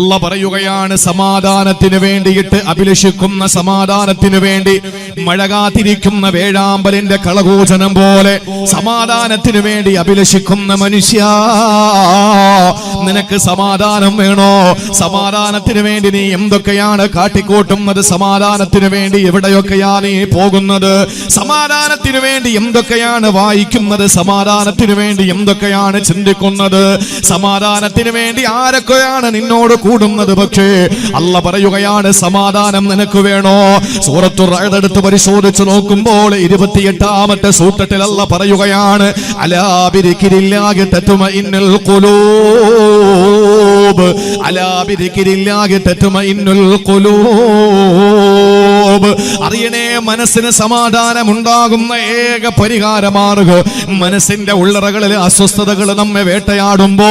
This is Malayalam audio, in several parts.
അല്ല പറയുകയാണ് സമാധാനത്തിന് വേണ്ടിയിട്ട് അഭിലഷിക്കുന്ന സമാധാനത്തിന് വേണ്ടി മഴ കാത്തിരിക്കുന്ന വേഴാമ്പലിന്റെ കളകൂചനം പോലെ സമാധാനത്തിന് വേണ്ടി അഭിലഷിക്കുന്ന മനുഷ്യ. നിനക്ക് സമാധാനം വേണോ? സമാധാനത്തിന് വേണ്ടി നീ എന്തൊക്കെയാണ് കാട്ടിക്കൂട്ടുന്നത്? സമാധാനത്തിന് വേണ്ടി എവിടെയൊക്കെയാണ് നീ പോകുന്നത്? സമാധാനത്തിന് വേണ്ടി എന്തൊക്കെയാണ് വായിക്കുന്നത്? സമാധാനത്തിന് വേണ്ടി എന്തൊക്കെയാണ് ചിന്തിക്കുന്നത്? സമാധാനത്തിന് വേണ്ടി ആരൊക്കെയാണ് നിന്നോട് കൂടുന്നത്? പക്ഷേ അല്ല പറയുകയാണ് സമാധാനം നിനക്ക് വേണോ? സൂറത്തു റഅദെടുത്ത് പരിശോധിച്ച് നോക്കുമ്പോൾ ഇരുപത്തിയെട്ടാമത്തെ സൂട്ടത്തിൽ അല്ല പറയുകയാണ് അലാബിരിക്കിരില്ലാകെ തത്തുമഇന്നുൽ ഖുലൂബ്. അലാബിരിക്കിരില്ലാകെ തത്തുമഇന്നുൽ ഖുലൂബ് അറിയണേ മനസ്സിന് സമാധാനം ഉണ്ടാകുന്ന ഏക പരിഹാരമാർഗ്. മനസ്സിന്റെ ഉള്ളറകളിൽ അസ്വസ്ഥതകൾ നമ്മെ വേട്ടയാടുമ്പോ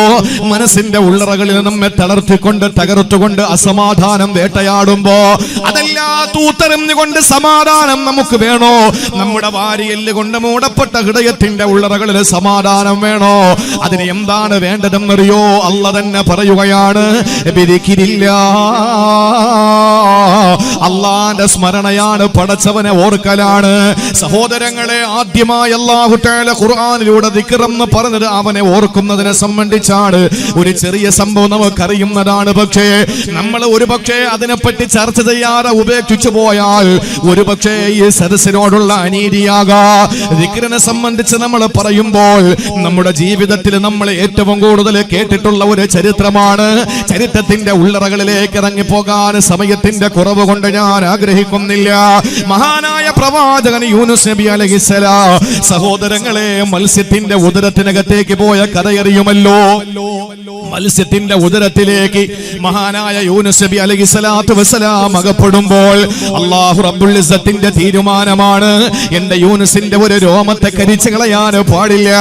മനസ്സിന്റെ ഉള്ളറകളിൽ നമ്മെ തളർത്തിക്കൊണ്ട് തകർത്തുകൊണ്ട് അസമാധാനം വേട്ടയാടുമ്പോ അതെല്ലാം തൂത്തെറിഞ്ഞുകൊണ്ട് സമാധാനം നമുക്ക് വേണോ? നമ്മുടെ വാരിയൽ കൊണ്ട് മൂടപ്പെട്ട ഹൃദയത്തിന്റെ ഉള്ളറകളിൽ സമാധാനം വേണോ? അതിന് എന്താണ് വേണ്ടതെന്നറിയോ? അല്ല തന്നെ പറയുകയാണ് ബിരിക്കിരില്ല അള്ളാന്റെ സ്മരണയാണ് പടച്ചവനെ ഓർക്കലാണ്. സഹോദരങ്ങളെ ആദ്യമായി അള്ളാഹു ഖുർആാനിലൂടെ ദിക്റെന്ന് പറഞ്ഞത് അവനെ ഓർക്കുന്നതിനെ സംബന്ധിച്ചാണ്. ഒരു ചെറിയ സംഭവം നമുക്കറിയുന്നതാണ് പക്ഷേ നമ്മൾ ഒരു പക്ഷേ അതിനെപ്പറ്റി ചർച്ച ചെയ്യാതെ ഉപേക്ഷിച്ചു പോയാൽ ഒരു പക്ഷേ ഈ സദസ്സിനോടുള്ള അനീതിയാകാ. ദിക്റിനെ സംബന്ധിച്ച് നമ്മൾ പറയുമ്പോൾ നമ്മുടെ ജീവിതത്തിൽ നമ്മൾ ഏറ്റവും കൂടുതൽ കേട്ടിട്ടുള്ള ഒരു ചരിത്രമാണ്. ചരിത്രത്തിന്റെ ഉള്ളറകളിലേക്ക് ഇറങ്ങി പോകാൻ സമയത്തിന്റെ കുറവ് കൊണ്ട് ഞാൻ ആഗ്രഹിക്കുന്നില്ല. മഹാനായ പ്രവാചകൻ യൂനുസ് നബി അലഹിസലാ സഹോദരങ്ങളെ മത്സ്യത്തിന്റെ ഉദരത്തിനകത്തേക്ക് പോയ കഥയറിയുമല്ലോ? മത്സ്യത്തിന്റെ ഉദരത്തിലേക്ക് മഹാനായ യൂനുസ് നബി അലഹി സ്വലാത്തു വസ്സലാം അകപ്പെടുമ്പോൾ അള്ളാഹു റബ്ബുൽ ഇസ്സത്തിന്റെ തീരുമാനമാണ് എന്റെ യൂനുസിന്റെ ഒരു രോമത്തെ കരിച്ചു കളയാൻ പാടില്ല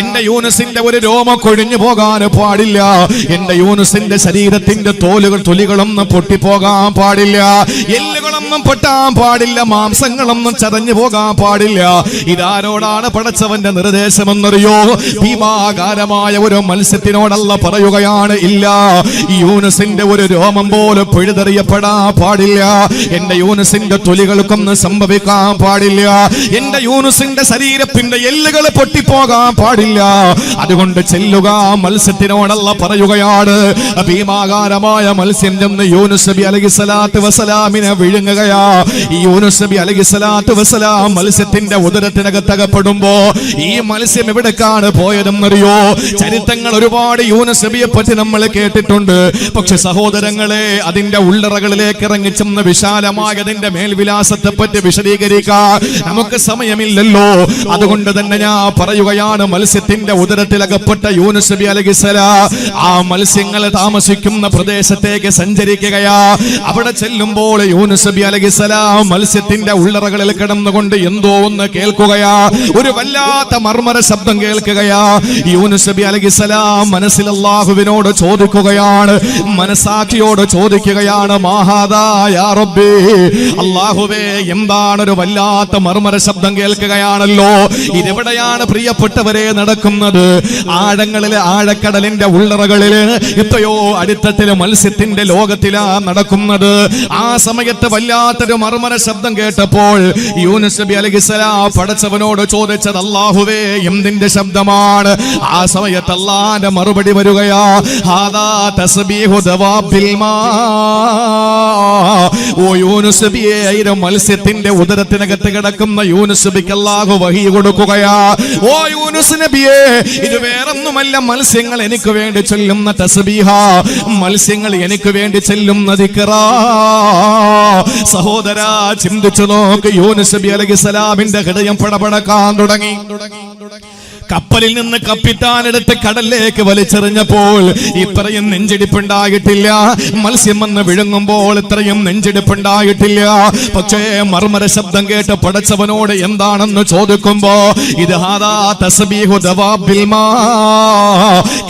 എന്റെ യൂനുസിന്റെ ഒരു രോമം കൊഴിഞ്ഞു പോകാൻ പാടില്ല എന്റെ യൂനുസിന്റെ ശരീരത്തിന്റെ തോലുകൾ തൊലികളൊന്നും പൊട്ടിപ്പോകാൻ പാടില്ല എല്ലുകളൊന്നും പൊട്ടാൻ പാടില്ല മാംസങ്ങളൊന്നും ചതഞ്ഞു പോകാൻ പാടില്ല. ഇതാരോടാണ് പടച്ചവന്റെ നിർദ്ദേശമെന്നറിയോ? ഭീമാകാരമായ ഒരു മത്സ്യത്തിനോടല്ല പറയുകയാണ് ഇല്ല. യൂനസിന്റെ ഒരു രോമം പോലെ പിഴുതെറിയപ്പെടാൻ പാടില്ല. എന്റെ യൂനസിന്റെ തൊലികൾക്കൊന്നും സംഭവിക്കാൻ പാടില്ല. എന്റെ യൂനുസിന്റെ ശരീരത്തിന്റെ എല്ലുകൾ പൊട്ടിപ്പോകാൻ പാടില്ല. അതുകൊണ്ട് ചെല്ലുക മത്സ്യത്തിനോടല്ല പറയുകയാണ്. ഭീമാകാരമായ മത്സ്യം ചെന്ന് യൂനുസ് നബി അലൈഹി വസലാമിനെ യൂനുസ് നബി മത്സ്യത്തിന്റെ ഉദരത്തിനകത്തകപ്പെടുമ്പോ ഈ മത്സ്യം എവിടേക്കാണ് പോയതെന്നറിയോ? ചരിത്രങ്ങൾ ഒരുപാട് യൂനുസ് നബിയെ പറ്റി നമ്മൾ കേട്ടിട്ടുണ്ട്. പക്ഷെ സഹോദരങ്ങളെ അതിന്റെ ഉള്ളറകളിലേക്ക് ഇറങ്ങി ചെന്ന് വിശാലമായ അതിന്റെ മേൽവിലാസത്തെ പറ്റി വിശദീകരിക്കാൻ നമുക്ക് സമയമില്ലല്ലോ. അതുകൊണ്ട് തന്നെ ഞാൻ പറയുകയാണ് മത്സ്യത്തിന്റെ ഉദരത്തിലകപ്പെട്ട യൂനുസ് നബി ആ മത്സ്യങ്ങൾ താമസിക്കുന്ന പ്രദേശത്തേക്ക് സഞ്ചരിക്കുകയാ. അവിടെ ചെല്ലുമ്പോൾ യൂനുസ് നബി അലഹിസലാം മത്സ്യത്തിന്റെ ഉള്ളറകളിൽ കിടന്നുകൊണ്ട് എന്തോ ഒന്ന് കേൾക്കുകയാ. ഒരു വല്ലാത്ത മർമര ശബ്ദം കേൾക്കുകയാ. യൂനുസ് നബി അലഹിസലാം മനസ്സിൽ അള്ളാഹുവിനോട് ചോദിക്കുകയാണ്. മനസാക്ഷിയോട് ചോദിക്കുകയാണ് അള്ളാഹുവേ എന്താണ് ഒരു വല്ലാത്ത മർമര ശബ്ദം കേൾക്കുകയാണല്ലോ. ഇതെവിടെയാണ് പ്രിയപ്പെട്ടവരെ നടക്കുന്നത്? ആഴങ്ങളിലെ ആഴക്കടലിന്റെ ഉള്ളറകളിൽ ഇത്രയോ അടിത്തട്ടിലെ മത്സ്യത്തിന്റെ ലോകത്തിലാ നടക്കുന്നത്. ആ സമയത്ത് വല്ലാത്തൊരു മർമ്മര ശബ്ദം കേട്ടപ്പോൾ യൂനുസ് നബി അലഹിസലാ പടച്ചവനോട് ചോദിച്ചത് അള്ളാഹുവേ എന്തിന്റെ ശബ്ദമാണ്? ആ സമയത്ത് അള്ളാന്റെ മറുപടി വരികയാ തസ്ബീഹു ഓ യൂനുസ് മത്സ്യത്തിന്റെ ഉദരത്തിനകത്ത് കിടക്കുന്ന യൂനുസ് നബിക്ക് അല്ലാഹു വഹി കൊടുക്കുകയാ. ഓ യൂനുസ് നബിയെ ഇത് വേറൊന്നുമല്ല മത്സ്യങ്ങൾ എനിക്ക് വേണ്ടി ചൊല്ലുന്ന തസ്ബീഹ മത്സ്യങ്ങൾ എനിക്ക് വേണ്ടി ചെല്ലുന്ന ദിക്റാ. സഹോദര ചിന്തിച്ചു നോക്ക് യൂനുസ് നബി അലൈഹിസ്സലാമിന്റെ ഹൃദയം പടപടക്കാൻ തുടങ്ങി. കപ്പലിൽ നിന്ന് കപ്പിത്താൻ എടുത്ത് കടലിലേക്ക് വലിച്ചെറിഞ്ഞപ്പോൾ ഇത്രയും നെഞ്ചിടിപ്പുണ്ടായിട്ടില്ല. മത്സ്യം വന്ന് വിഴുങ്ങുമ്പോൾ ഇത്രയും നെഞ്ചിടിപ്പുണ്ടായിട്ടില്ല. പക്ഷേ മർമര ശബ്ദം കേട്ട് പടച്ചവനോട് എന്താണെന്ന് ചോദിക്കുമ്പോ ഇത്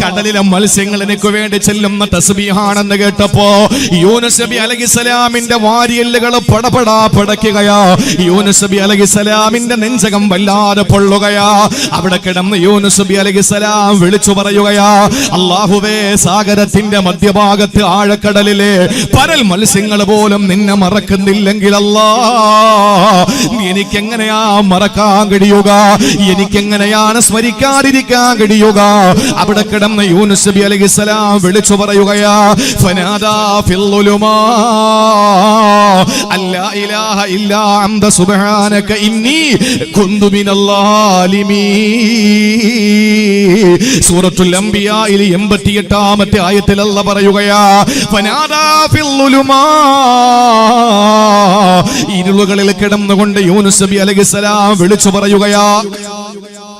കടലിലെ മത്സ്യങ്ങൾ എനിക്ക് വേണ്ടി ചെല്ലുന്ന തസ്ബീഹാണെന്ന് കേട്ടപ്പോ യൂനുസ് നബി അലഹിസലാമിന്റെ വാരിയല്ലുകൾ പടപടാ പടയ്ക്കുകയാ യൂനുസ് നബി അലഹിസലാമിന്റെ നെഞ്ചകം വല്ലാതെ പൊള്ളുകയാ. അവിടെ കിടന്ന് കിടന്ന് യൂനുസ് നബി അലൈഹിസ്സലാം വിളിച്ചു പറയുകയാ അള്ളാഹുവേ സാഗരത്തിന്റെ മധ്യഭാഗത്ത് ആഴക്കടലിലെ പരൽ മത്സ്യങ്ങൾ പോലും നിന്നെ മറക്കുന്നില്ലെങ്കിൽ അല്ലാ എനിക്കെങ്ങനെയാ മറക്കാൻ കഴിയുക? എനിക്കെങ്ങനെയാണ് സ്മരിക്കാതിരിക്കാൻ കഴിയുക? അവിടെ കിടന്ന യൂനുസ് നബി അലൈഹിസ്സലാം വിളിച്ചു പറയുകയാ ഫനാദാ ഫില്ലുലുമാ അല്ലാ ഇലാഹ ഇല്ലാ അന്ത സുബ്ഹാനക ഇന്നി കുന്തു മിനല്ലാലിമീൻ സൂറത്തുൽ അംബിയായിൽ 88ാമത്തെ ആയത്തിൽ അല്ല പറയുകയാ ഇരുളുകളിൽ കിടന്നുകൊണ്ട് യൂനുസ് നബി അലൈഹിസ്സലാം വിളിച്ചു പറയുകയാ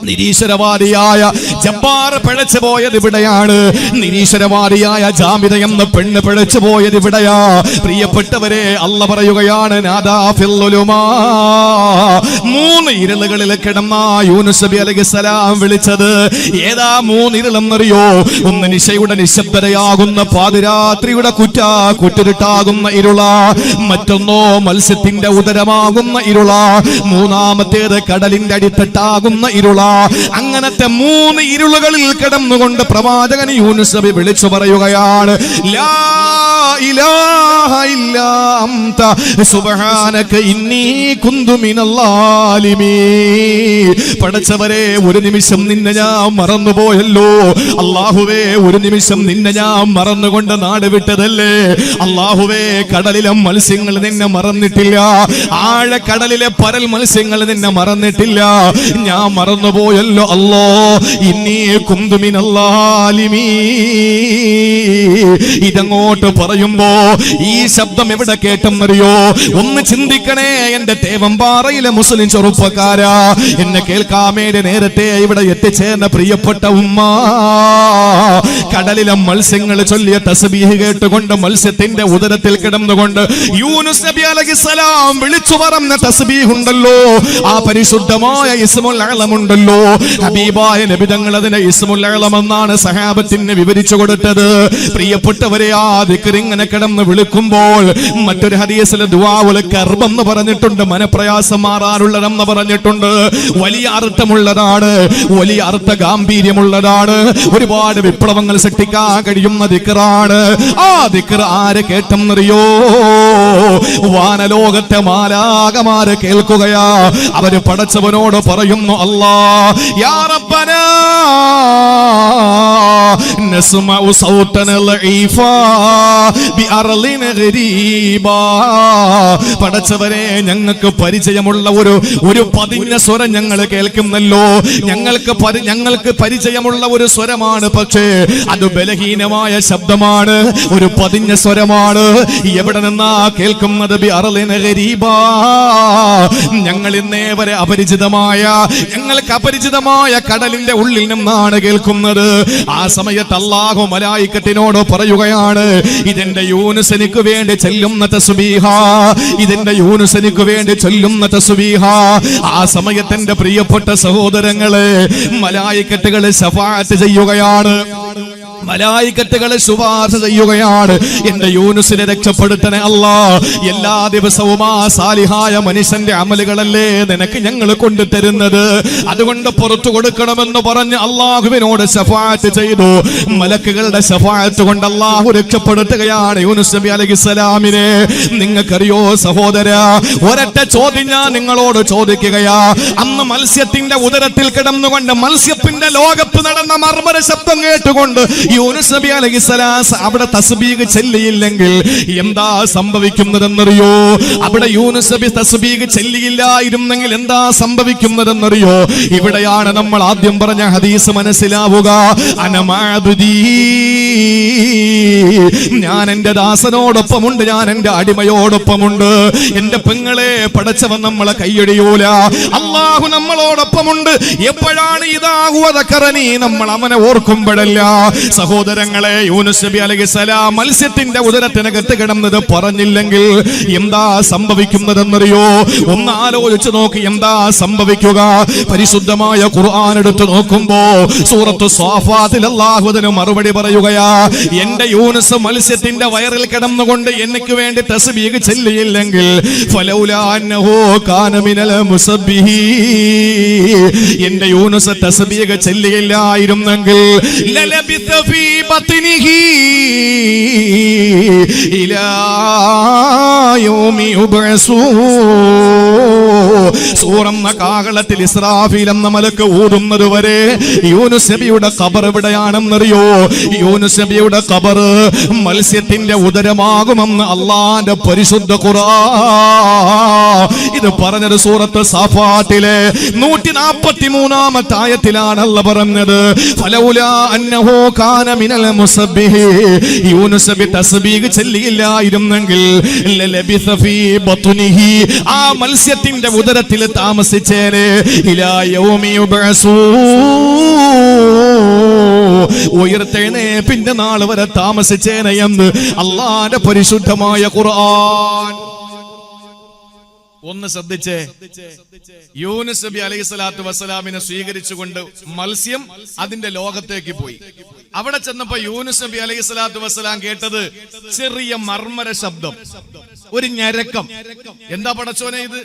നിരീശ്വരവാദിയായ ജബ്ബാർ പിഴച്ചു പോയത് ഇവിടെയാണ്. നിരീശ്വരവാദിയായ ജാമിത എന്ന പെണ്ണ് പിഴച്ചു പോയത് ഇവിടെയാ. പ്രിയപ്പെട്ടവരെ അല്ല പറയുകയാണ്. മൂന്ന് ഇരളുകളിൽ കിടന്ന യൂനുസ് അലഹിസലാം വിളിച്ചത്. ഏതാ മൂന്ന് ഇരുളെന്നറിയോ ഒന്ന് നിശയുടെ നിശബ്ദതയാകുന്ന പാതിരാത്രിയുടെ കുറ്റ കുറ്റിരുട്ടാകുന്ന ഇരുള. മറ്റൊന്നോ മത്സ്യത്തിന്റെ ഉദരമാകുന്ന ഇരുള. മൂന്നാമത്തേത് കടലിന്റെ അടിത്തട്ടാകുന്ന ഇരുള. അങ്ങനത്തെ മൂന്ന് ഇരുളുകളിൽ കിടന്നുകൊണ്ട് പ്രവാചകൻ യൂനുസ് നബി വിളിച്ചു പറയുകയാണ് ലാ ഇലാഹ ഇല്ലാ അന്ത സുബ്ഹാനക ഇന്നി കുന്തു മിനല്ലാലിമീൻ. പടച്ചവരെ ഒരു നിമിഷം നിന്നെ ഞാൻ മറന്നുപോയല്ലോ. അള്ളാഹുവേ ഒരു നിമിഷം നിന്നെ ഞാൻ മറന്നുകൊണ്ട് നാട് വിട്ടതല്ലേ? അള്ളാഹുവേ കടലിലെ മത്സ്യങ്ങൾ നിന്നെ മറന്നിട്ടില്ല. ആഴക്കടലിലെ പരൽ മത്സ്യങ്ങൾ നിന്നെ മറന്നിട്ടില്ല. ഞാൻ മറന്നുപോയല്ലോ അല്ലോ ഇന്നീ കുന്തുമിനല്ലാലിമീ ഇതങ്ങോട്ട് പറയുമ്പോ ഈ ശബ്ദം എവിടെ കേട്ടെന്നറിയോ? ഒന്ന് ചിന്തിക്കണേ എന്റെ തേവമ്പാറയിലെ മുസ്ലിം ചെറുപ്പക്കാരാ. എന്നെ കേൾക്കാമേടെ നേരത്തെ ഇവിടെ എത്തിച്ചേർന്ന പ്രിയപ്പെട്ട ഉമ്മ. കടലിലെ മത്സ്യങ്ങൾ ചൊല്ലിയ തസ്ബീഹ് കേട്ടുകൊണ്ട് മത്സ്യത്തിന്റെ ഉദരത്തിൽ കിടന്നുകൊണ്ട് യൂനുസ് നബി അലഹിസലാം വിളിച്ചു പറഞ്ഞ തസ്ബീഹ് ഉണ്ടല്ലോ ആ പരിശുദ്ധമായ ഇസ്മുൽ അളമുണ്ടല്ലോ ഹബീബായ നബി തങ്ങൾ അതിനെ ഇസ്മുൽ അളം എന്നാണ് സഹാബത്തിന് വിവരിച്ചു കൊടുത്തത്. പ്രിയപ്പെട്ടവരെ ആ ദിക്ർ ഇങ്ങനെ കിടന്ന് വിളിക്കുമ്പോൾ മറ്റൊരു ഹദീസിലെ ദുആവുൽ കർബ് എന്ന് പറഞ്ഞിട്ടുണ്ട്. മനപ്രയാസം മാറാനുള്ളതെന്ന് പറഞ്ഞിട്ടുണ്ട്. വലിയ അർത്ഥമുള്ളതാണ്. വലിയ അർത്ഥ ഗാംഭീര്യമുള്ളതാണ് ഒരുപാട് വിപ്ലവങ്ങൾ സൃഷ്ടിക്കാൻ കഴിയുന്ന ദിക്കറാണ്. ആ ദിക്കർ ആര് കേട്ടെന്നറിയോ? വാനലോകത്തെ മാലാകമാര് കേൾക്കുകയാ. അവർ പടച്ചവനോട് പറയുന്നു അല്ലാ യാ റബ്ബനാ നസ്മഉ സൗതന ലഈഫാ ബിഅർളിന غريبا. പടച്ചവരെ ഞങ്ങൾക്ക് പരിചയമുള്ള ഒരു ഒരു പതിഞ്ഞ സ്വരം ഞങ്ങൾ കേൾക്കുന്നല്ലോ. ഞങ്ങൾക്ക് ഞങ്ങൾക്ക് പരിചയമുള്ള ഒരു സ്വരമാണ് പക്ഷേ അത് ബലഹീനമായ ശബ്ദമാണ്. ഒരു പതിഞ്ഞ സ്വരമാണ്. എവിടെ നിന്നാ കേൾക്കുന്നത് ഞങ്ങൾ ഇന്നേ വരെ അപരിചിതമായ ഞങ്ങൾക്ക് അപരിചിതമായ കടലിന്റെ ഉള്ളിൽ നിന്നാണ് കേൾക്കുന്നത്. ആ സമയത്ത് അള്ളാഹു മലായിക്കത്തിനോട് പറയുകയാണ് ഇതെന്റെ യൂനുസനിക്ക് വേണ്ടി ചെല്ലുന്ന തസ്ബീഹ ഇതെന്റെ യൂനുസനിക്ക് വേണ്ടി ചൊല്ലുന്ന തസ്ബീഹ. ആ സമയത്ത് പ്രിയപ്പെട്ട സഹോദരങ്ങളെ മലായിക്കറ്റുകൾ ശഫാറ്റ് ചെയ്യുകയാണ്. മലായിക്കത്തുകളെ ശുപാർശ ചെയ്യുകയാണ്. എന്റെ യൂനുസിനെ രക്ഷപ്പെടുത്തണേ അല്ലാ. എല്ലാ ദിവസവും ആ സാലിഹായ മനുഷ്യന്റെ അമലുകളല്ലേ നിനക്ക് ഞങ്ങൾ കൊണ്ടു തരുന്നത് അതുകൊണ്ട് പുറത്തു കൊടുക്കണമെന്ന് പറഞ്ഞ് അള്ളാഹുവിനോട് ശഫായത്ത് ചെയ്തു. മലക്കുകളുടെ ശഫായത്ത് കൊണ്ട് അള്ളാഹു രക്ഷപ്പെടുത്തുകയാണ് യൂനുസ് നബി അലൈഹിസ്സലാമിനെ നിങ്ങൾക്കറിയോ സഹോദര ഒരൊറ്റ ചോദ്യം ഞാൻ നിങ്ങളോട് ചോദിക്കുകയാ. അന്ന് മത്സ്യത്തിന്റെ ഉദരത്തിൽ കിടന്നുകൊണ്ട് മത്സ്യത്തിന്റെ ലോകത്ത് നടന്ന മർമ്മര ശബ്ദം കേട്ടുകൊണ്ട് യൂനുസ് നബി അലൈഹിസ്സലാം അവിടെ തസ്ബീഗ് ചെല്ലിയില്ലെങ്കിൽ എന്താ സംഭവിക്കുന്നതെന്നറിയോ? അവിടെ യൂനുസ് നബി തസ്ബീഗ് ചെല്ലിയില്ലായിരുന്നെങ്കിൽ എന്താ സംഭവിക്കുന്നതെന്നറിയോ? ഇവിടെയാണ് നമ്മൾ ആദ്യം പറഞ്ഞ ഹദീസ് മനസ്സിലാവുക. ഞാൻ എന്റെ ദാസനോടൊപ്പമുണ്ട് ഞാൻ എന്റെ അടിമയോടൊപ്പമുണ്ട്. എന്റെ പെങ്ങളെ പടച്ചവൻ നമ്മളെ കൈയടിയൂല. അള്ളാഹു നമ്മളോടൊപ്പമുണ്ട്. എപ്പോഴാണ് ഇതാകുവതക്കറനി നമ്മൾ അവനെ ഓർക്കുമ്പോഴല്ല. സഹോദരങ്ങളെ യൂനുസ് നബി അലൈഹിസ്സലാം മത്സ്യത്തിന്റെ ഉദരത്തിനകത്ത് കിടന്നത് പറഞ്ഞില്ലെങ്കിൽ എന്താ സംഭവിക്കുന്നതെന്നറിയോ? ഒന്ന് ആലോചിച്ച് നോക്കി എന്താ സംഭവിക്കുക. പരിശുദ്ധമായ ഖുർആൻ എടുത്തു നോക്കുമ്പോ സൂറത്ത് സ്വാഫാത്തിൽ അല്ലാഹു മറുപടി പറയുകയാ എന്റെ യൂനുസ് മത്സ്യത്തിന്റെ വയറിൽ കിടന്നുകൊണ്ട് എനിക്ക് വേണ്ടി തസ്ബീഹ് ചെല്ലിയില്ലെങ്കിൽ എന്റെ യൂനുസ് തസ്ബീഹ് ചെല്ലിയില്ലായിരുന്നെങ്കിൽ ഇലാ യൗമി സൂറന്ന കാഹളത്തിൽ ഇസ്രാഫീൽ എന്ന മലക്ക് ഊതുന്നത് വരെ യൂനുസ് നബിയുടെ ഖബർ എവിടെയാണെന്നറിയോ? യൂനുസ് നബിയുടെ ഖബർ മത്സ്യത്തിന്റെ ഉദരമാകുമെന്ന് അള്ളാന്റെ പരിശുദ്ധ ഖുറാ ഇത് പറഞ്ഞത് സൂറത്ത് സാഫാത്തിലെ നൂറ്റി നാപ്പത്തി മൂന്നാമത്തെ ആയത്തിലാണ് അല്ല പറഞ്ഞത്. ഫലൗല അന്നഹു കാന മിനൽ മുസബ്ബിഹി. യൂനുസ് തസ്ബീഹ് ചെല്ലിയില്ലായിരുന്നെങ്കിൽ ആ മത്സ്യത്തിന്റെ ഉദരത്തിൽ താമസിച്ചേനെ. ഉയർത്തേനെ പിന്നെ നാൾ വരെ താമസിച്ചേനെ എന്ന് അള്ളാന്റെ പരിശുദ്ധമായ ഖുർആൻ. ഒന്ന് ശ്രദ്ധിച്ചേ. യൂനുസ് നബി അലൈഹി സ്വലാത്തു വസ്സലാമിനെ സ്വീകരിച്ചുകൊണ്ട് മത്സ്യം അതിന്റെ ലോകത്തേക്ക് പോയി. അവിടെ ചെന്നപ്പോ യൂനുസ് നബി അലൈഹി സ്വലാത്തു വസ്സലാം കേട്ടത് ചെറിയ മർമ്മര ശബ്ദം ഒരു ഞരക്കം. എന്താ പടച്ചോനെ ഇത്?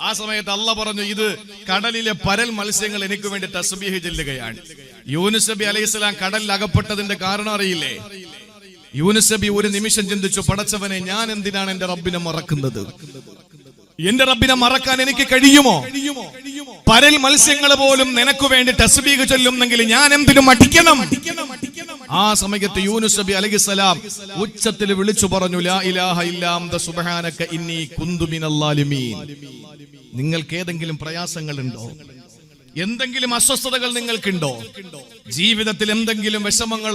ആ സമയത്ത് അല്ല പറഞ്ഞു ഇത് കടലിലെ പരൽ മത്സ്യങ്ങൾ എനിക്ക് വേണ്ടി തസ്ബീഹ് ചെല്ലുകയാണ്. യൂനുസ് നബി അലൈഹി സ്വലാം കടലിൽ അകപ്പെട്ടതിന്റെ കാരണം അറിയില്ലേ? യൂനുസ് നബി ഒരു നിമിഷം ചിന്തിച്ചു പടച്ചവനെ ഞാൻ എന്തിനാണ് എന്റെ റബ്ബിനെ മറക്കുന്നത്? എന്റെ റബ്ബിനെ മറക്കാൻ എനിക്ക് കഴിയുമോ? പരൽ മത്സ്യങ്ങൾ പോലും നിനക്ക് വേണ്ടി തസ്ബീഹ് ചൊല്ലുന്നെങ്കിൽ ഞാൻ എന്തിനും അടിക്കണം ആ സമയത്ത് യൂനുസ് നബി അലൈഹിസ്സലാം ഉച്ചത്തിൽ വിളിച്ചു പറഞ്ഞു ലാ ഇലാഹ ഇല്ലാ അന്ത സുബ്ഹാനക ഇന്നി കുന്തു മിനൽ നിങ്ങൾക്ക് ഏതെങ്കിലും പ്രയാസങ്ങൾ ഉണ്ടോ എന്തെങ്കിലും അസ്വസ്ഥതകൾ നിങ്ങൾക്കുണ്ടോ? ജീവിതത്തിൽ എന്തെങ്കിലും വിഷമങ്ങൾ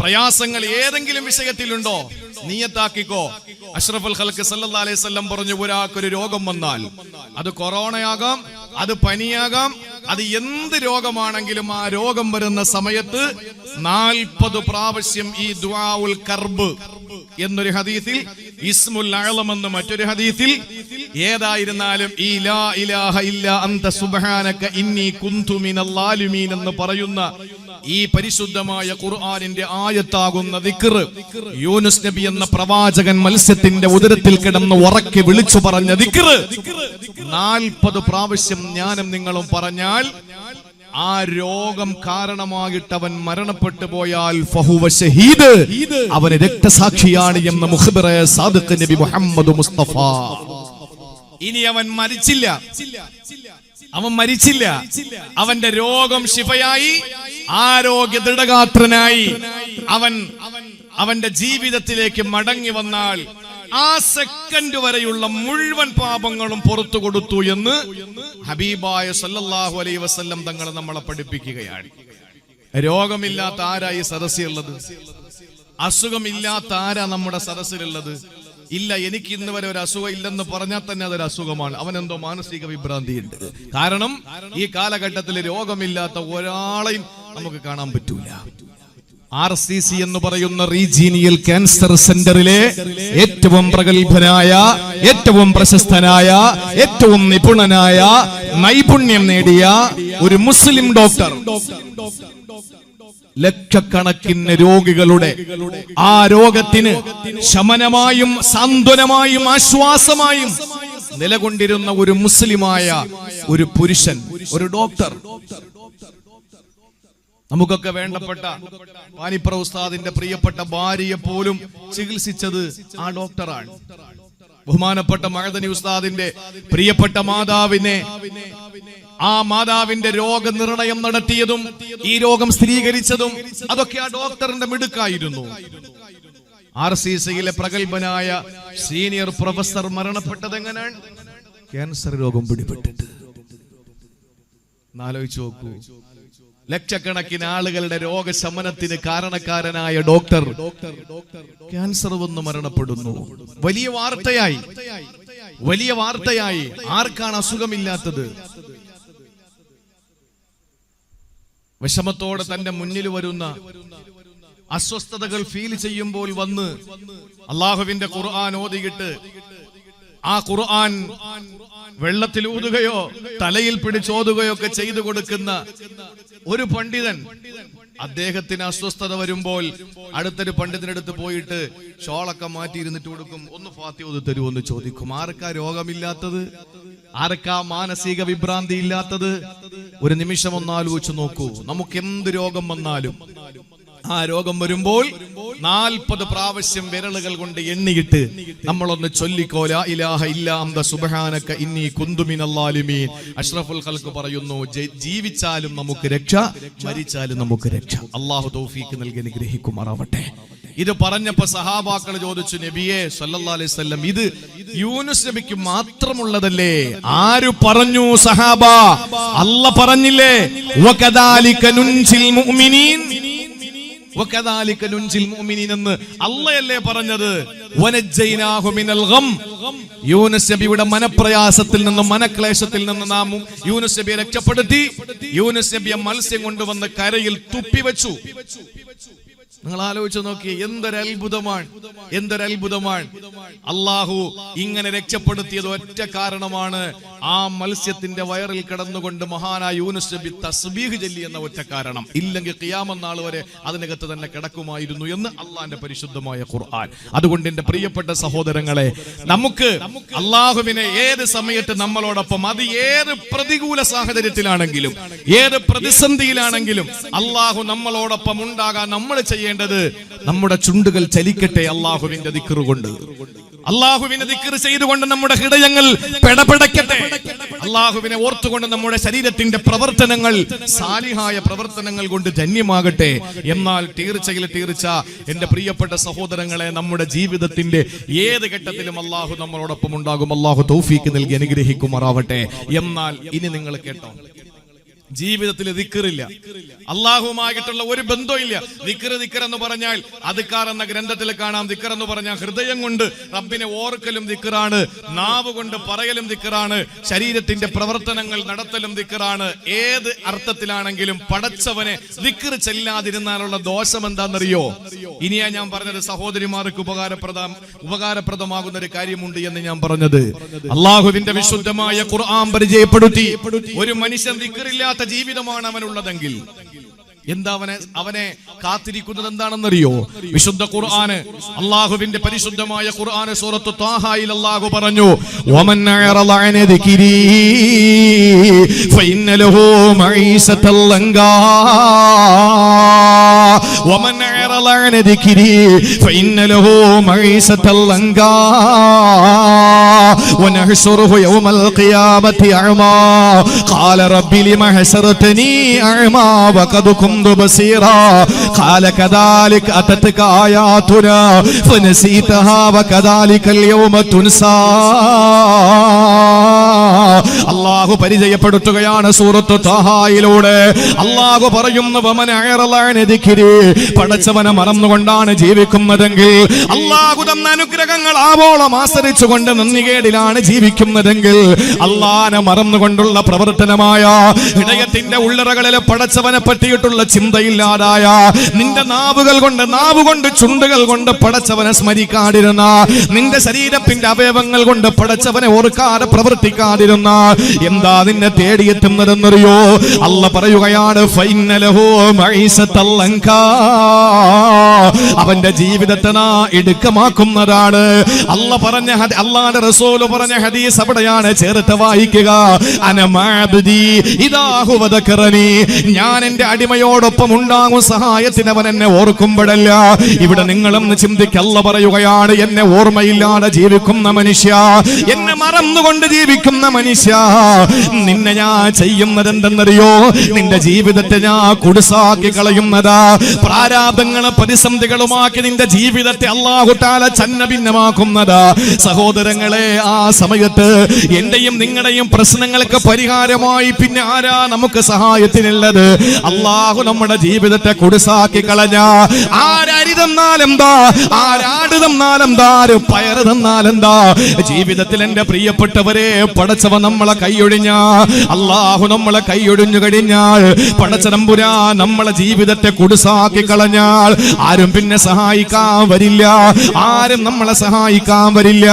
പ്രയാസങ്ങൾ ഏതെങ്കിലും വിഷയത്തിലുണ്ടോ? നീയത്താക്കിക്കോ. അഷ്റഫുൽ ഹൽക്ക് സല്ലാ അലൈവല്ലം പറഞ്ഞു ഒരാൾക്കൊരു രോഗം വന്നാൽ അത് കൊറോണയാകാം അത് പനിയാകാം അത് എന്ത് രോഗമാണെങ്കിലും ആ രോഗം വരുന്ന സമയത്ത് നാൽപ്പത് പ്രാവശ്യം ഈ ദുആഉൽ കർബ് എന്നൊരു ഹദീസിൽ ഇസ്മുൽ അഅളം എന്ന് മറ്റൊരു ഹദീസിൽ ഏതായിരുന്നാലും ഈ ലാ ഇലാഹ ഇല്ല അന്ത സുബ്ഹാനക ഇന്നി കുന്തു മിനൽ ലാലിമീൻ എന്ന് പറയുന്ന ഈ പരിശുദ്ധമായ ഖുർആനിന്റെ ആയത്താകുന്ന ദിക്ർ യൂനുസ് നബി എന്ന പ്രവാചകൻ മത്സ്യത്തിന്റെ ഉദരത്തിൽ കിടന്ന് ഉറക്കെ വിളിച്ചു പറഞ്ഞ ദിക്ർ. നാൽപ്പത് പ്രാവശ്യം ഞാനും നിങ്ങളും പറഞ്ഞാൽ ആ രോഗം കാരണമായിട്ട് അവൻ മരണപ്പെട്ടു പോയാൽ ഫഹുവ ഷഹീദ്. അവന് രക്തസാക്ഷിയാണ് എന്ന് സാദിഖ് നബി മുഹമ്മദ് മുസ്തഫ. ഇനി അവൻ മരിച്ചില്ല. അവൻ മരിച്ചില്ല. അവന്റെ രോഗം ശിഫയായി. ആരോഗ്യ ദൃഢഗാത്രനായി. അവൻ അവന്റെ ജീവിതത്തിലേക്ക് മടങ്ങി വന്നാൽ ആ സെക്കൻഡ് വരെയുള്ള മുഴുവൻ പാപങ്ങളും പുറത്തു കൊടുത്തു എന്ന് ഹബീബായ സല്ലല്ലാഹു അലൈ വസല്ലം തങ്ങളെ നമ്മളെ പഠിപ്പിക്കുകയാണ്. രോഗമില്ലാത്ത ആരായി ഈ സദസ്സിലുള്ളത്? അസുഖമില്ലാത്ത ആരാ നമ്മുടെ സദസ്സിലുള്ളത്? ഇല്ല എനിക്ക് ഇന്ന് വരെ ഒരു അസുഖം ഇല്ലെന്ന് പറഞ്ഞാൽ തന്നെ അതൊരു അസുഖമാണ്. അവൻ എന്തോ മാനസിക വിഭ്രാന്തിയുണ്ട്. കാരണം ഈ കാലഘട്ടത്തിൽ രോഗമില്ലാത്ത ഒരാളെയും നമുക്ക് കാണാൻ പറ്റൂല. ആർ സി സി എന്ന് പറയുന്ന റീജീനിയൽ ക്യാൻസർ സെന്ററിലെ ഏറ്റവും പ്രഗത്ഭനായ ഏറ്റവും പ്രശസ്തനായ ഏറ്റവും നിപുണനായ നൈപുണ്യം നേടിയ ഒരു മുസ്ലിം ഡോക്ടർ. ലക്ഷക്കണക്കിന് രോഗികളുടെ ആ രോഗത്തിന് ശമനമായും സാന്ത്വനമായും ആശ്വാസമായും നിലകൊണ്ടിരുന്ന ഒരു മുസ്ലിമായ ഒരു പുരുഷൻ ഒരു ഡോക്ടർ. നമുക്കൊക്കെ വേണ്ടപ്പെട്ട പാനിപ്ര ഉസ്താദിന്റെ പ്രിയപ്പെട്ട ഭാര്യയെ പോലും ചികിത്സിച്ചത് ആ ഡോക്ടറാണ്. ബഹുമാനപ്പെട്ട മഴതനി ഉസ്താദിന്റെ പ്രിയപ്പെട്ട മാതാവിനെ ആ മാതാവിന്റെ രോഗനിർണയം നടത്തിയതും ഈ രോഗം സ്ഥിരീകരിച്ചതും അതൊക്കെ ആ ഡോക്ടറിന്റെ മിടുക്കായിരുന്നു. ആർ സി സിയിലെ പ്രഗത്ഭനായ സീനിയർ പ്രൊഫസർ മരണപ്പെട്ടത് എങ്ങനെയാണ് ക്യാൻസർ രോഗം പിടിപെട്ടിട്ട്. എന്നാലോചിച്ച് നോക്കൂ. ലക്ഷക്കണക്കിന് ആളുകളുടെ രോഗശമനത്തിന് കാരണക്കാരനായ ഡോക്ടർ ക്യാൻസർ വന്ന് മരണപ്പെടുന്നു. വലിയ വാർത്തയായി. വലിയ വാർത്തയായി. ആർക്കാണ് അസുഖമില്ലാത്തത്? വിഷമത്തോടെ തന്റെ മുന്നിൽ വരുന്ന അസ്വസ്ഥതകൾ ഫീൽ ചെയ്യുമ്പോൾ വന്ന് അള്ളാഹുവിന്റെ ഖുർആൻ ഓതിയിട്ട് ആ ഖുർആൻ വെള്ളത്തിൽ ഊതുകയോ തലയിൽ പിടിച്ചോതുകയോ ഒക്കെ ചെയ്തു കൊടുക്കുന്ന ഒരു പണ്ഡിതൻ അദ്ദേഹത്തിന് അസ്വസ്ഥത വരുമ്പോൾ അടുത്തൊരു പണ്ഡിതനടുത്ത് പോയിട്ട് ഷോളൊക്കെ മാറ്റി ഇരുന്നിട്ട് കൊടുക്കും. ഒന്ന് ഫാത്തി ഓത് തരൂ എന്ന് ചോദിക്കും. ആർക്കാ രോഗമില്ലാത്തത്? ആർക്കാ മാനസിക വിഭ്രാന്തി ഇല്ലാത്തത്? ഒരു നിമിഷം ഒന്ന് ആലോചിച്ച് നോക്കൂ. നമുക്ക് എന്ത് രോഗം വന്നാലും ആ രോഗം വരുമ്പോൾ നാൽപ്പത് പ്രാവശ്യം വിരലുകൾ കൊണ്ട് എണ്ണിയിട്ട് നമ്മളൊന്ന് ചൊല്ലിക്കോല ഇലാഹ ഇല്ലാന്ത സുബഹാനക്ക ഇന്നി കുന്തുമിനല്ലാലുമീൻ അഷ്റഫുൽ ഖൽക്ക് പറയുന്നു ജീവിച്ചാലും നമുക്ക് രക്ഷ മരിച്ചാലും നമുക്ക് രക്ഷ. അള്ളാഹു തൗഫീക്ക് നൽകി അനുഗ്രഹിക്കുമാറാവട്ടെ. ഇത് പറഞ്ഞപ്പോ സഹാബാക്കൾ ചോദിച്ചു നബിയെ സല്ലല്ലാഹു അലൈഹി വസല്ലം ഇത് യൂനുസ് നബിക്ക് മാത്രമുള്ളതല്ലേ? ആര് പറഞ്ഞു സഹാബ അല്ല പറഞ്ഞില്ലേ? നുൻസിൽ മുഅ്മിനീൻ. അള്ളയല്ലേ പറഞ്ഞത്? യൂനുസ് നബിയുടെ മനപ്രയാസത്തിൽ നിന്നും മനക്ലേശത്തിൽ നിന്നും നാം യൂനുസ് നബിയെ രക്ഷപ്പെടുത്തി. യൂനുസ് നബിയെ മത്സ്യം കൊണ്ടുവന്ന് കരയിൽ തുപ്പിവെച്ചു. നിങ്ങൾ ആലോചിച്ച് നോക്കി എന്തൊരു അത്ഭുതമാണ് എന്തൊരു അത്ഭുതമാണ് അള്ളാഹു ഇങ്ങനെ രക്ഷപ്പെടുത്തിയത് ഒറ്റ കാരണമാണ് ആ മത്സ്യത്തിന്റെ വയറിൽ കിടന്നുകൊണ്ട് മഹാനായ യൂനുസ് നബി തസ്ബീഹ് ചൊല്ലി എന്ന ഒറ്റ കാരണം. ഇല്ലെങ്കിൽ കിയാമെന്നാൾ വരെ അതിനകത്ത് തന്നെ കിടക്കുമായിരുന്നു എന്ന് അള്ളാന്റെ പരിശുദ്ധമായ ഖുർആൻ. അതുകൊണ്ട് എന്റെ പ്രിയപ്പെട്ട സഹോദരങ്ങളെ നമുക്ക് അള്ളാഹുവിനെ ഏത് സമയത്ത് നമ്മളോടൊപ്പം അത് ഏത് പ്രതികൂല സാഹചര്യത്തിലാണെങ്കിലും ഏത് പ്രതിസന്ധിയിലാണെങ്കിലും അള്ളാഹു നമ്മളോടൊപ്പം ഉണ്ടാകാൻ നമ്മൾ ചെയ്യേണ്ടത് നമ്മുടെ ചുണ്ടുകൾ ചലിക്കട്ടെ അള്ളാഹുവിന്റെ ദിക്കറുകൊണ്ട് അള്ളാഹുവിനെ ദിക്കർ ചെയ്തുകൊണ്ട് നമ്മുടെ ഹൃദയങ്ങൾ പെടപെടക്കട്ടെ. അള്ളാഹുവിനെ ഓർത്തുകൊണ്ട് നമ്മുടെ ശരീരത്തിന്റെ പ്രവർത്തനങ്ങൾ സാലിഹായ പ്രവർത്തനങ്ങൾ കൊണ്ട് ധന്യമാകട്ടെ എന്നാൽ തീർച്ചയിൽ തീർച്ച എന്റെ പ്രിയപ്പെട്ട സഹോദരങ്ങളെ നമ്മുടെ ജീവിതത്തിന്റെ ഏത് ഘട്ടത്തിലും അള്ളാഹു നമ്മളോടൊപ്പം ഉണ്ടാകും. അള്ളാഹു തൗഫീക്ക് നൽകി അനുഗ്രഹിക്കുമാറാവട്ടെ. എന്നാൽ ഇനി നിങ്ങൾ കേട്ടോ. ജീവിതത്തിൽ ദിക്കറില്ല. അള്ളാഹുമായിട്ടുള്ള ഒരു ബന്ധമില്ല ദിക്കറ് ദിക്കർ എന്ന് പറഞ്ഞാൽ അതുക്കാർ എന്ന ഗ്രന്ഥത്തിൽ കാണാം. ദിക്കർ എന്ന് പറഞ്ഞാൽ ഹൃദയം കൊണ്ട് റബ്ബിനെ ഓർക്കലും ദിക്കറാണ്. നാവ് കൊണ്ട് പറയലും ദിക്കറാണ്. ശരീരത്തിന്റെ പ്രവർത്തനങ്ങൾ നടത്തലും ദിക്കറാണ്. ഏത് അർത്ഥത്തിലാണെങ്കിലും പടച്ചവനെ ദിക്കർ ചെല്ലാതിരുന്നാലുള്ള ദോഷം എന്താണെന്നറിയോ? ഇനിയാ ഞാൻ പറഞ്ഞത് സഹോദരിമാർക്ക് ഉപകാരപ്രദം ഉപകാരപ്രദമാകുന്ന ഒരു കാര്യമുണ്ട് എന്ന് ഞാൻ പറഞ്ഞത്. അള്ളാഹുവിന്റെ വിശുദ്ധമായ ഖുർആൻ പരിചയപ്പെടുത്തി. ഒരു മനുഷ്യൻ ദിക്കറില്ലാത്ത ജീവിതമാണ് അവനുള്ളതെങ്കിൽ. എന്താ അവനെ അവനെ കാത്തിരിക്കുന്നത് എന്താണെന്നറിയോ? വിശുദ്ധ ഖുർആന്. അള്ളാഹുവിന്റെ പരിശുദ്ധമായ ഖുർആന് സൂറത്ത് താഹായിൽ അള്ളാഹു പറഞ്ഞു വമൻ അഅറള അൻ ദിക്രി ഫഇന്ന ونحشره يوم القيامة أعمى قال رب لم حشرتني أعمى وقد كنت بصيرا. قال كذلك أتتك آياتنا فنسيتها وكذلك اليوم تنسى. അള്ളാഹു പരിചയപ്പെടുത്തുകയാണ് സൂറത്ത് താഹായിലൂടെ അള്ളാഹു പറയുന്നു. പടച്ചവനെ മറന്നുകൊണ്ടാണ് ജീവിക്കുന്നതെങ്കിൽ അള്ളാഹു തന്ന അനുഗ്രഹങ്ങൾ ആവോളം ആശ്രയിച്ചുകൊണ്ട് നന്ദികേടിലാണ് ജീവിക്കുന്നതെങ്കിൽ അള്ളാനെ മറന്നുകൊണ്ടുള്ള പ്രവർത്തനമായ ഹൃദയത്തിന്റെ ഉള്ളറകളിലെ പടച്ചവനെ പറ്റിയിട്ടുള്ള ചിന്തയില്ലാതായ നിന്റെ നാവുകൾ കൊണ്ട് നാവ് കൊണ്ട് ചുണ്ടുകൾ കൊണ്ട് പടച്ചവനെ സ്മരിക്കാതിരുന്ന നിന്റെ ശരീരത്തിന്റെ അവയവങ്ങൾ കൊണ്ട് പടച്ചവനെ ഓർക്കാതെ പ്രവർത്തിക്കാതിരുന്ന എന്താ നിന്നെ തേടിയെത്തുന്നതെന്നറിയോ അല്ല പറയുകയാണ് ഫൈനലഹോ മൈസത്തല്ലങ്കാ. അവന്റെ ജീവിതത്തെ നാ ഇടുക്കമാക്കുന്നതാണ്. അല്ല പറഞ്ഞ അള്ളാന്റെ റസൂൽ പറഞ്ഞ ഹദീസ് അവിടെയാണ്. ചേർത്ത് വായിക്കുക. ഞാൻ എന്റെ അടിമയോടൊപ്പം ഉണ്ടാകും സഹായത്തിന് അവൻ എന്നെ ഓർക്കുമ്പോഴല്ല. ഇവിടെ നിങ്ങളൊന്ന് ചിന്തിക്കല്ല പറയുകയാണ്. എന്നെ ഓർമ്മയില്ലാതെ ജീവിക്കുന്ന മനുഷ്യ. എന്നെ മറന്നുകൊണ്ട് ജീവിക്കുന്ന മനുഷ്യ. നിന്നെ ഞാൻ ചെയ്യുന്നത് എന്തെന്നറിയോ നിന്റെ ജീവിതത്തെ ഞാൻ കുടുസാക്കി കളയുന്നതാ. പ്രാരാബ്ദങ്ങളെ പ്രതിസന്ധികളുമാക്കി നിന്റെ ജീവിതത്തെ അള്ളാഹുട്ടാല ചന്ന ഭിന്നമാക്കുന്നത് സഹോദരങ്ങളെ ആ സമയത്ത് എന്റെയും നിങ്ങളുടെയും പ്രശ്നങ്ങൾക്ക് പരിഹാരമായി പിന്നെ ആരാ നമുക്ക് സഹായത്തിനുള്ളത്? അള്ളാഹു നമ്മുടെ ജീവിതത്തെ കുടിസാക്കി കളഞ്ഞ. ആരാ ആടിനരി തന്നാലെന്താ? ആരാട് തന്നാലെന്താ? ഒരു പയറ് തന്നാലെന്താ? ജീവിതത്തിൽ എന്റെ പ്രിയപ്പെട്ടവരെ പടച്ചവ നമ്മളെ കൈയൊഴിഞ്ഞ. അള്ളാഹു നമ്മളെ കൈയൊഴിഞ്ഞു കഴിഞ്ഞാൽ പടച്ചതമ്പുരാ നമ്മളെ ജീവിതത്തെ കുടുസാക്കി കളഞ്ഞാൽ ആരും പിന്നെ സഹായിക്കാൻ വരില്ല. ആരും നമ്മളെ സഹായിക്കാൻ വരില്ല.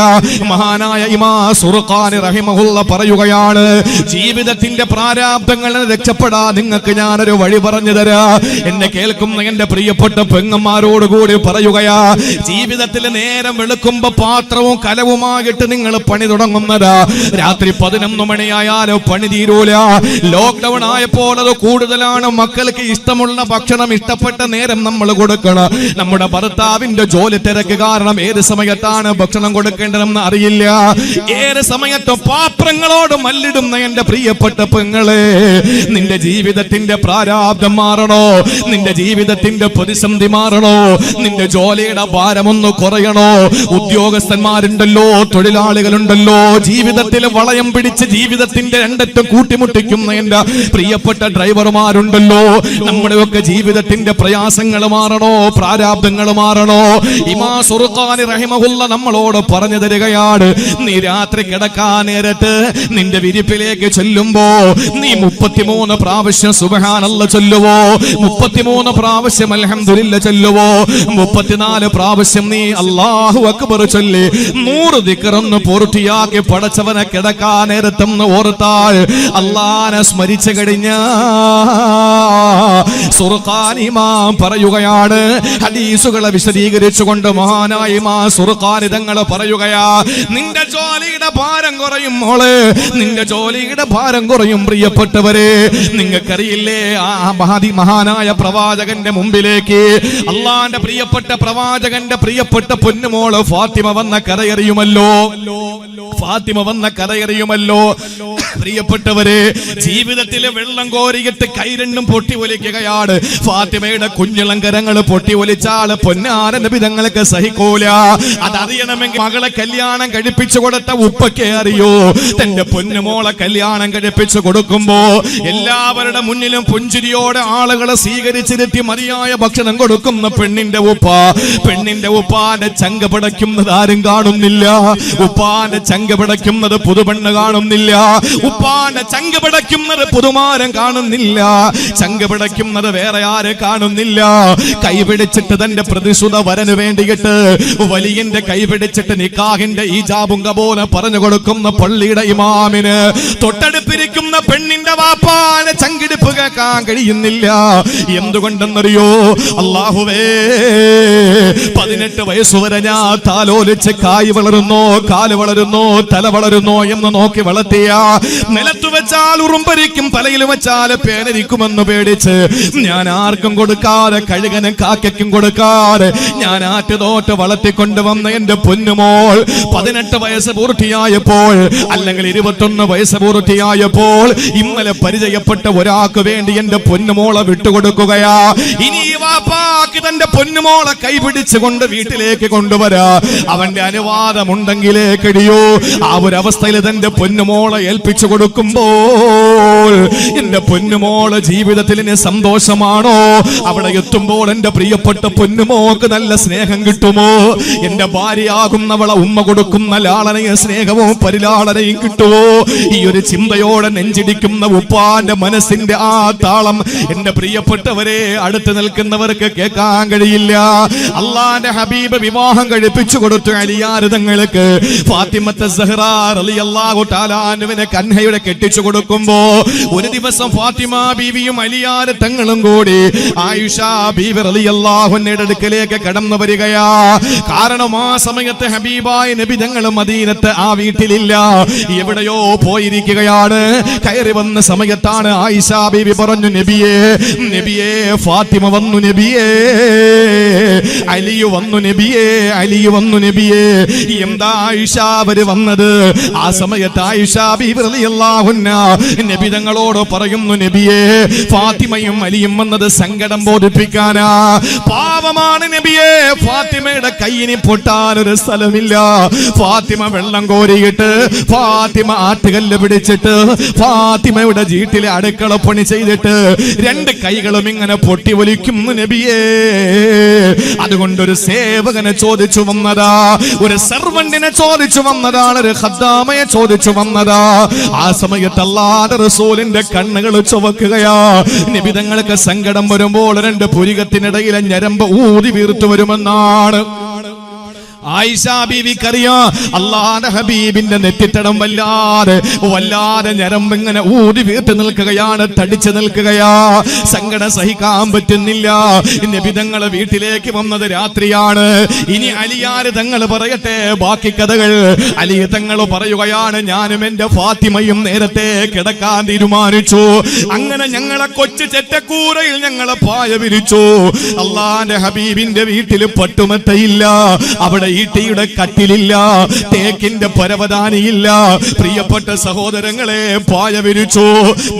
മഹാനായ ഇമാ സുർഖാൻ റഹിമഹുള്ള പറയുകയാണ് ജീവിതത്തിന്റെ പ്രാരാബ്ദങ്ങൾ രക്ഷപ്പെടാ. രക്ഷപ്പെടാൻ നിങ്ങൾക്ക് ഞാനൊരു വഴി പറഞ്ഞു തരാ. എന്നെ കേൾക്കുന്ന എന്റെ പ്രിയപ്പെട്ട പെങ്ങന്മാരോട് കൂടി പറയുകയാ ജീവിതത്തിൽ നേരം വെളുക്കുമ്പോ പാത്രവും കലവുമായിട്ട് നിങ്ങൾ പണി തുടങ്ങുന്നതാ. രാത്രി പതിനൊന്ന് മണിയായാലോ പണി തീരൂല. ലോക്ക്ഡൌൺ ആയപ്പോൾ അത് കൂടുതലാണ്. മക്കൾക്ക് ഇഷ്ടമുള്ള ഭക്ഷണം ഇഷ്ടപ്പെട്ട നേരം നമ്മൾ കൊടുക്കണം. നമ്മുടെ ഭർത്താവിന്റെ ജോലി തിരക്ക് കാരണം ഏത് സമയത്താണ് ഭക്ഷണം കൊടുക്കേണ്ടതെന്ന് അറിയില്ല. ഏത് സമയത്തും പാത്രങ്ങളോട് മല്ലിടുന്ന എന്റെ പ്രിയപ്പെട്ട പെങ്ങളെ നിന്റെ ജീവിതത്തിന്റെ പ്രാരാബ്ദം മാറണോ? നിന്റെ ജീവിതത്തിന്റെ പ്രതിസന്ധി മാറണോ? നിന്റെ ജോലിയുടെ ഭാരമൊന്ന് കുറയണോ? ഉദ്യോഗസ്ഥന്മാരുണ്ടല്ലോ തൊഴിലാളികളുണ്ടല്ലോ ജീവിതത്തിൽ വളയം പിടിച്ച് ജീവിതത്തിന്റെ രണ്ടറ്റം കൂട്ടിമുട്ടിക്കുന്ന എന്റെ പ്രിയപ്പെട്ട ഡ്രൈവർമാരുണ്ടല്ലോ. നമ്മുടെയൊക്കെ ജീവിതത്തിന്റെ പ്രയാസങ്ങൾ മാറണോ? പ്രാരാബ്ദങ്ങൾ മാറണോ? ഇമാ സുറുഖാനി റഹിമഹുല്ല നമ്മളോട് പറഞ്ഞു തരികയാണ് നീ രാത്രി കിടക്കാൻ നേരത്ത് നിന്റെ വിരിപ്പിലേക്ക് ചെല്ലുമ്പോ നീ മുപ്പത്തിമൂന്ന് പ്രാവശ്യം സുബഹാനല്ല ചൊല്ലുവോ? മുപ്പത്തിമൂന്ന് പ്രാവശ്യം അൽഹംദുലില്ല ചൊല്ലുവോ? മുപ്പത്തിനാല് പ്രാവശ്യം നീ അള്ളാഹു അക്ബർ ചൊല്ലി. നൂറ് ദിക്കറന്ന് പൂർത്തിയാക്കി പടച്ചവനെ കിടക്കാൻ നേരത്തെന്ന് ഓർത്താൽ അള്ളാനെ സ്മരിച്ചു കഴിഞ്ഞ. പറയുകയാണ്. ഹദീസുകളെ വിശദീകരിച്ചുകൊണ്ട് മഹാനായ മാ സുർഖാനിതങ്ങൾ പറയുകയാ. നിന്റെ ജോലിയുടെ ഭാരം കുറയും മോൾ. നിന്റെ ജോലിയുടെ ഭാരം കുറയും പ്രിയപ്പെട്ടവരെ. നിങ്ങൾക്കറിയില്ലേ ആ മഹാതി മഹാനായ പ്രവാചകന്റെ മുമ്പിലേക്ക് അള്ളാന്റെ പ്രിയപ്പെട്ട പ്രവാചകന്റെ പ്രിയപ്പെട്ട പൊന്നുമോൾ ഫാത്തിമ വന്ന കരയറിയുമല്ലോ ഫാത്തിമ വന്ന കരയറിയുമല്ലോ പ്രിയപ്പെട്ടവരെ ജീവിതത്തിലെ വെള്ളം കോരിയിട്ട് കൈരണ്ടും പൊട്ടി ഒലിക്കുകയാണ് ഫാത്തിമയുടെ കുഞ്ഞിളങ്കരങ്ങൾ പൊട്ടി ഒലിച്ചാൽ പൊന്നാര നബിതങ്ങൾക്ക് സഹിക്കൂല. അതറിയണമെങ്കിൽ മകളെ കല്യാണം കഴിപ്പിച്ചു കൊടുത്ത ഉപ്പയ്ക്ക് അറിയോ? തന്റെ പൊന്നുമോളെ കല്യാണം കഴിപ്പിച്ചു കൊടുക്കുമ്പോ എല്ലാവരുടെ മുന്നിലും പുഞ്ചിരിയോടെ ആളുകളെ സ്വീകരിച്ചിരുത്തി മതിയായ ഭക്ഷണം കൊടുക്കുന്ന പെണ്ണിന്റെ ഉപ്പ പെണ്ണിന്റെ ഉപ്പാന്റെ ചങ്ക പിടയ്ക്കുന്നത് ആരും കാണുന്നില്ല. ഉപ്പാന്റെ ചങ്ക പിടയ്ക്കുന്നത് പുതുപെണ്ണ് കാണുന്നില്ല. ഉപ്പാന്റെ ചങ്ക പിടയ്ക്കുന്നത് പുതുമാരം കാണുന്നില്ല. ചങ്ക പിടയ്ക്കുന്നത് വേറെ ആരെ കാണുന്നില്ല. കൈപിടിച്ചിട്ട് തന്റെ പ്രതിസുത വരന് വേണ്ടിയിട്ട് വലിയന്റെ കൈപിടിച്ചിട്ട് നിക്കാഹിന്റെ ഈ ജാബുങ്ക പോലെ പറഞ്ഞു കൊടുക്കുന്ന പള്ളിയുടെ ഇമാമിന് തൊട്ടടുപ്പിരിക്കുന്ന പെണ്ണിന്റെ വാപ്പാനെ ചങ്കിടിപ്പ് കേൾക്കാൻ കഴിയുന്നില്ല. എന്തുകൊണ്ടെന്നറിയോ? അള്ളാഹുവേ പതിനെട്ട് വയസ്സ് വരെ ഞാൻ താലോലിച്ച് കായ് വളരുന്നോ കാൽ വളരുന്നോ തല വളരുന്നോ എന്ന് നോക്കി വളർത്തിയ നിലത്തു വെച്ചാൽ ഉറുമ്പരിക്കും തലയിൽ വെച്ചാൽ പേനരിക്കുമെന്ന് പേടിച്ച് ഞാൻ ആർക്കും കൊടുക്കാതെ കഴുകനും കാക്കയ്ക്കും കൊടുക്കാതെ ഞാൻ ആറ്റുതോട്ട് വളർത്തിക്കൊണ്ടുവന്ന എന്റെ പൊന്നുമോൾ പതിനെട്ട് വയസ്സ് പൂർത്തിയായപ്പോൾ അല്ലെങ്കിൽ ഇരുപത്തൊന്ന് വയസ്സ് പൂർത്തിയായപ്പോൾ ഇന്നലെ പരിചയപ്പെട്ട ഒരാൾക്ക് വേണ്ടി എന്റെ പൊന്നുമോളെ വിട്ടുകൊടുക്കുകയാ. ഇനി വാപ്പാക്ക് തന്റെ പൊന്നുമോളെ കൈപിടിച്ചുകൊണ്ട് വീട്ടിലേക്ക് കൊണ്ടുവരാ. അവന്റെ അനുവാദമുണ്ടെങ്കിലേ കഴിയൂ ആ ഒരു അവസ്ഥയിൽ തന്റെ പൊന്നുമോളെ ഏൽപ്പിച്ചു കൊടുക്കുമ്പോൾ എന്റെ പൊന്നുമോളെ ജീവിതത്തിൽ സന്തോഷമാണോ? അവിടെ എത്തുമ്പോൾ എന്റെ പ്രിയപ്പെട്ട പൊന്നുമോക്ക് നല്ല സ്നേഹം കിട്ടുമോ? എന്റെ ഭാര്യയാകുന്നവളെ ഉമ്മ കൊടുക്കുന്ന ലാളനയും സ്നേഹവും പരിലാളനയും കിട്ടുമോ? ഈ ഒരു ചിന്തയോടെ നെഞ്ചിടിക്കുന്ന ഉപ്പാന്റെ മനസ്സിന്റെ ആ താളം എന്റെ പ്രിയപ്പെട്ടവരെ അടുത്ത് നിൽക്കുന്നവർക്ക് കേൾക്കാൻ കഴിയില്ല. അള്ളാന്റെ ഹബീബ് വിവാഹം കഴിപ്പിച്ചു കൊടുത്തു അലിയാരുതങ്ങൾക്ക് ഫാത്തിമത്തെ സഹ്റാ റളിയല്ലാഹു തആലാനുവിനെ കൻഹയുടെ കെട്ടിച്ചു കൊടുക്കുമ്പോ ഒരു ദിവസം ഫാത്തിമ ബീവിയും അലിയാര് തങ്ങളും കൂടി ആയിഷ ബീവി റളിയല്ലാഹുവിന്റെ അടുക്കലേക്ക് കടന്നു വരികയാ. കാരണം ആ സമയത്ത് ഹബീബായ നബി തങ്ങൾ ആ വീട്ടിലില്ല. എവിടെയോ പോയിരിക്കുകയാണ്. കയറി വന്ന സമയത്താണ് ആയിഷ ബീവി പറഞ്ഞു നബിയേ നബിയേ ഫാത്തിമ വന്നു നബിയേ അലിയു വന്നു നബിയേ അലിയു വന്നു നബിയേ. എന്താ ആയിഷ അവർ വന്നത്? ആ സമയത്ത് ആയിഷ ബീവി റളിയല്ലാഹുന്ന നബി തങ്ങളോട് പറയുന്നു നബിയേ ഫാത്തിമയും അലിയും വന്നത് സങ്കടം ബോധിപ്പിക്കാനാ. പാവമാണ് നബിയെ. ഫാത്തിമയുടെ കയ്യിന് പൊട്ടാനൊരു സ്ഥലമില്ല. ഫാത്തിമ വെള്ളം കോരിയിട്ട് ഫാത്തിമ ആട്ടുകല്ല് പിടിച്ചിട്ട് ഫാത്തിമയുടെ വീട്ടിലെ അടുക്കള പണി ചെയ്തിട്ട് രണ്ട് കൈകളും ഇങ്ങനെ പൊട്ടി ഒലിക്കുന്നു നബിയേ. അതുകൊണ്ട് ഒരു സേവകനെ ചോദിച്ചു വന്നതാ. ഒരു സെർവന്റിനെ ചോദിച്ചു വന്നതാണ് ഒരു ഹദ്ദാമയെ ചോദിച്ചു വന്നതാ. ആ സമയത്ത് അല്ലാതെ റസൂലിന്റെ കണ്ണുകൾ ചുവക്കുകയാ. നിബിതങ്ങൾക്ക് സങ്കടം വരുമ്പോൾ രണ്ട് പുരികത്തിനിടയിലെ ഞരമ്പ് ഊതി വീർത്തു വരുമെന്നാണ്. ആയിഷ ബീവിക്കറിയാം? അള്ളാന്റെ ഹബീബിന്റെ നെറ്റിത്തടം വല്ലാതെ വല്ലാതെ ഞരമ്പ് ഇങ്ങനെ ഊതി വീർത്ത് നിൽക്കുകയാണ് തടിച്ചു നിൽക്കുകയാ. സങ്കടം സഹിക്കാൻ പറ്റുന്നില്ല. നബിതങ്ങൾ വീട്ടിലേക്ക് വന്നത് രാത്രിയാണ്. ഇനി അലിയാര് തങ്ങൾ പറയട്ടെ ബാക്കി കഥകൾ. അലി തങ്ങൾ പറയുകയാണ് ഞാനും എന്റെ ഫാത്തിമയും നേരത്തെ കിടക്കാൻ തീരുമാനിച്ചു. അങ്ങനെ ഞങ്ങളെ കൊച്ചു ചെറ്റക്കൂറയിൽ ഞങ്ങളെ പായ വിരിച്ചു. അള്ളാന്റെ ഹബീബിന്റെ വീട്ടിൽ പട്ടുമെത്തയില്ല. അവിടെ ഈട്ടിയുടെ കട്ടിലില്ല തേക്കിന്റെ പരവതാനിയില്ല. പ്രിയപ്പെട്ട സഹോദരങ്ങളെ പായ വിരിച്ചു.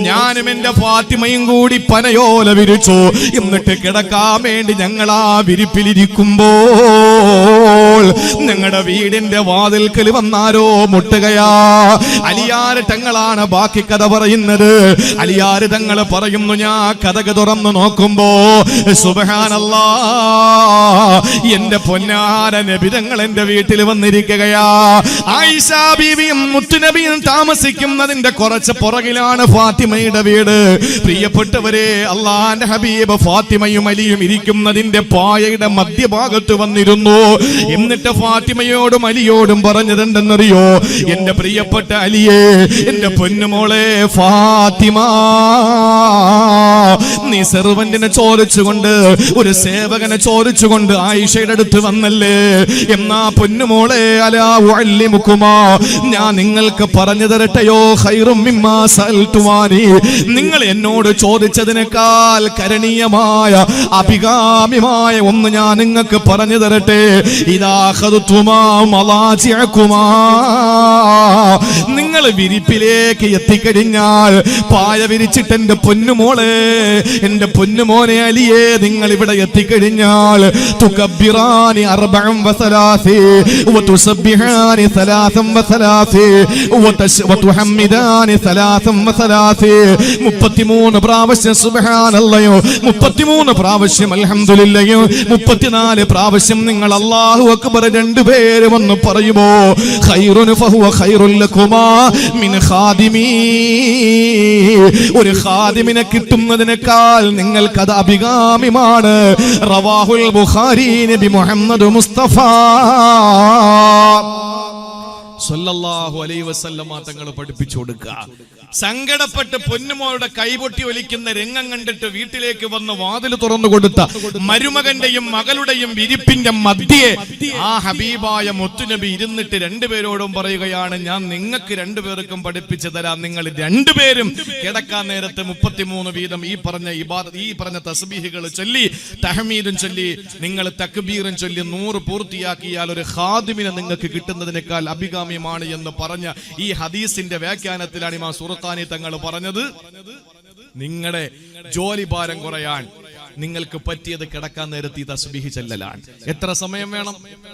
ഞാനും എന്റെ ഫാത്തിമയും കൂടി പനയോല വിരിച്ചു. എന്നിട്ട് കിടക്കാൻ വേണ്ടി ഞങ്ങൾ ആ വിരിപ്പിലിരിക്കുമ്പോൾ ഞങ്ങളുടെ വീടിന്റെ വാതിൽക്കൽ വന്നാരോ മുട്ടുകയാ. അലിയാര് തങ്ങളാണ് ബാക്കി കഥ പറയുന്നത്. അലിയാര് തങ്ങൾ പറയുന്നു ഞാൻ കഥക തുറന്നു നോക്കുമ്പോ സുബഹാനല്ലാ എന്റെ പൊന്നാര നബിതങ്ങൾ എന്റെ വീട്ടിൽ വന്നിരിക്കുകയാ. ആയിഷ ബീവിയും മുത്തുനബിയും താമസിക്കുന്നതിന്റെ കുറച്ച് പുറകിലാണ് ഫാത്തിമയുടെ വീട്. പ്രിയപ്പെട്ടവരെ അള്ളാന്റെ ഹബീബ് ഫാത്തിമയും അലിയും ഇരിക്കുന്നതിന്റെ പായയുടെ മധ്യഭാഗത്ത് വന്നിരുന്നു. എന്നിട്ട് ഫാത്തിമയോടും അലിയോടും പറഞ്ഞിട്ടുണ്ടെന്നറിയോ എന്റെ പ്രിയപ്പെട്ട അലിയെ എന്റെ പൊന്നുമോളെ ഫാത്തിമ. നീ സെർവന്റിനെ ചോദിച്ചുകൊണ്ട് ഒരു സേവകനെ ചോദിച്ചുകൊണ്ട് ആയിഷയുടെ അടുത്ത് വന്നല്ലേ? എന്നാ പൊന്നുമോളെ അലാ മുക്കുമാ ഞാൻ നിങ്ങൾക്ക് പറഞ്ഞു തരട്ടെയോ? ഹൈറും നിങ്ങൾ എന്നോട് ചോദിച്ചതിനേക്കാൾ കരണീയമായ അഭികാമ്യമായ ഒന്ന് ഞാൻ നിങ്ങൾക്ക് പറഞ്ഞു തരട്ടെ. നിങ്ങൾ വിരിപ്പിലേക്ക് എത്തിക്കഴിഞ്ഞാൽ പായ വിരിച്ചിട്ട് എന്റെ പൊന്നുമോളെ എന്റെ പൊന്നുമോനെ അലിയെ നിങ്ങൾ ഇവിടെ എത്തിക്കഴിഞ്ഞാൽ തുകബ്ബിറാനി അർബഅം വസലാസി സലാസം വസലാസി വതശ് വതുഹമ്മിദാനി സലാസം വസലാസി. 33 പ്രാവശ്യം സുബ്ഹാനല്ലയോ 33 പ്രാവശ്യം അൽഹംദുലില്ലയോ 34 പ്രാവശ്യം നിങ്ങൾ അല്ലാഹു അക്ബർ രണ്ടുപേര് വന്ന് പറയുമോ ഖൈറുൻ ഫഹുവ ഖൈറുൽ ലക്കുമാ മിൻ ഖാദിമീ. ഒരു ഖാദിമിനെ കിട്ടുന്നതിനേക്കാൾ നിങ്ങൾക്കത് അഭികാമ്യമാണ്. റവാഹുൽ ബുഖാരി നബി മുഹമ്മദ് മുസ്തഫ. സല്ലല്ലാഹു അലൈഹി വസല്ലമ തങ്ങൾ പഠിപ്പിച്ചു കൊടുക്കുക. സങ്കടപ്പെട്ട് പൊന്നുമോളുടെ കൈപൊട്ടി ഒലിക്കുന്ന രംഗം കണ്ടിട്ട് വീട്ടിലേക്ക് വന്ന് വാതിൽ തുറന്നു കൊടുത്ത മരുമകന്റെയും മകളുടെയും വിരിപ്പിന്റെ മധ്യേ ആ ഹബീബായ മുത്തുനബി ഇരുന്നിട്ട് രണ്ടുപേരോടും പറയുകയാണ് ഞാൻ നിങ്ങൾക്ക് രണ്ടുപേർക്കും പഠിപ്പിച്ചു തരാം. നിങ്ങൾ രണ്ടുപേരും കിടക്കാൻ നേരത്തെ മുപ്പത്തിമൂന്ന് വീതം ഈ പറഞ്ഞ ഈ പറഞ്ഞ തസ്ബീഹുകൾ ചൊല്ലി തഹമീദും ചൊല്ലി നിങ്ങൾ തക്ബീറും ചൊല്ലി നൂറ് പൂർത്തിയാക്കിയാൽ ഒരു ഹാദിമിനെ നിങ്ങൾക്ക് കിട്ടുന്നതിനേക്കാൾ അഭികാമ്യമാണ് എന്ന് പറഞ്ഞ ഈ ഹദീസിന്റെ വ്യാഖ്യാനത്തിലാണ് ഇമാ സുറത്താനി തങ്ങൾ പറഞ്ഞത് നിങ്ങളുടെ ജോലി ഭാരം കുറയാൻ നിങ്ങൾക്ക് പറ്റിയത് കിടക്കാൻ നേരത്തി തസ്ബീഹ് ചെല്ലലാണ്. എത്ര സമയം വേണം?